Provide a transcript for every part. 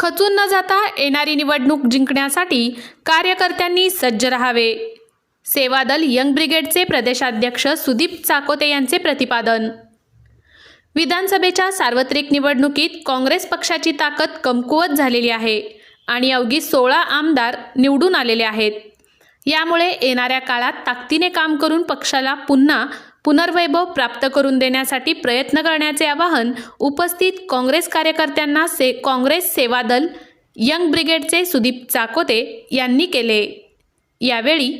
खचून न जाता येणारी निवडणूक जिंकण्यासाठी कार्यकर्त्यांनी सज्ज राहावे. सेवादल यंग ब्रिगेडचे प्रदेशाध्यक्ष सुदीप चाकोते यांचे प्रतिपादन. विधानसभेच्या सार्वत्रिक निवडणुकीत काँग्रेस पक्षाची ताकद कमकुवत झालेली आहे आणि अवघी सोळा आमदार निवडून आलेले आहेत. यामुळे येणाऱ्या काळात ताकदीने काम करून पक्षाला पुन्हा पुनर्वैभव प्राप्त करून देण्यासाठी प्रयत्न करण्याचे आवाहन उपस्थित काँग्रेस कार्यकर्त्यांना से काँग्रेस सेवा दल यंग ब्रिगेडचे सुदीप चाकोते यांनी केले. यावेळी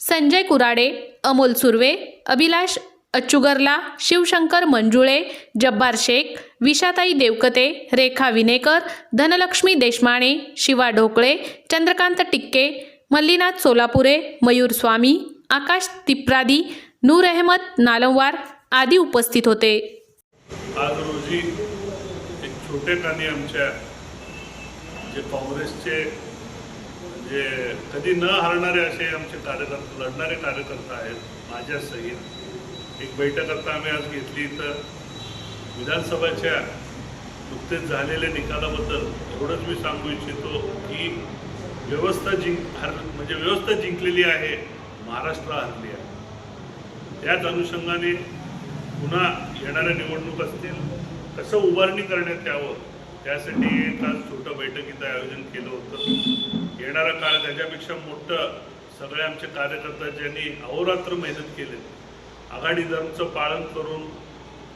संजय कुराडे अमोल सुर्वे अभिलाष अच्चुगरला शिवशंकर मंजुळे जब्बार शेख विशाताई देवकते रेखा विनेकर धनलक्ष्मी देशमाणे शिवा ढोकळे चंद्रकांत टिक्के मल्लीनाथ सोलापुरे मयूर स्वामी आकाश तिप्रादी नूर अहमद नालंवार आदी उपस्थित होते. आज रोजी एक छोटे कानी आमच्या जे काँग्रेसचे जे कधी न हरणारे असे आमचे कार्यकर्ते लढणारे कार्यकर्ते आहेत माझ्या सहित एक बैठक आता आम्ही आज घेतली. तर विधानसभेच्या नुकतेच झालेल्या निकालाबद्दल एवढंच मी सांगू इच्छितो की व्यवस्था जिंक हर म्हणजे व्यवस्था जिंकलेली आहे महाराष्ट्र हरली आहे. त्याच अनुषंगाने पुन्हा येणाऱ्या निवडणूक असतील कसं उभारणी करण्यात यावं त्यासाठी एक आज छोटं बैठकीचं आयोजन केलं होतं. येणारा काळ त्याच्यापेक्षा मोठं सगळे आमचे कार्यकर्ता ज्यांनी अहोरात्र मेहनत केली आघाडी धर्मचं पालन करून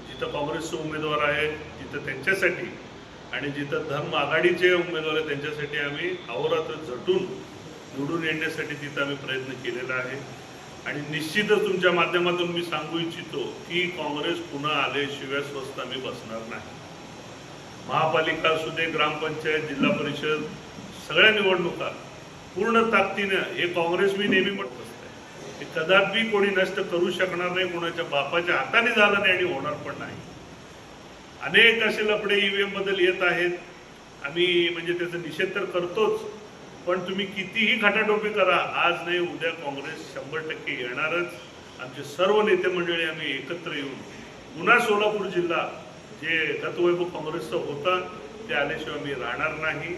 जिथं काँग्रेसचे उमेदवार आहे तिथं त्यांच्यासाठी आणि जिथं धर्म आघाडीचे उमेदवार आहेत त्यांच्यासाठी आम्ही अहोरात्र झटून निवडून येण्यासाठी तिथं आम्ही प्रयत्न केलेला आहे. आणि निश्चितच तुमच्या माध्यमातून मी सांगू इच्छितो की काँग्रेस पुन्हा आल्याशिवाय स्वस्त आम्ही बसणार नाही. महापालिका असू दे ग्रामपंचायत जिल्हा परिषद सगळ्या निवडणुका पूर्ण ताकदीनं हे काँग्रेस मी नेहमी म्हणत असते हे कदापि कोणी नष्ट करू शकणार नाही कोणाच्या बापाच्या हाताने झालं नाही आणि होणार पण नाही. अनेक असे लफडे ईव्हीएमबद्दल येत आहेत. आम्ही म्हणजे त्याचा निषेध तर करतोच. पण तुम्ही कितीही खटाटोपी करा आज नाही उद्या काँग्रेस शंभर टक्के येणारच. आमचे सर्व नेते मंडळी आम्ही एकत्र येऊन पुन्हा सोलापूर जिल्हा जे गतवैभव काँग्रेसचं होतं ते आल्याशिवाय मी राहणार नाही.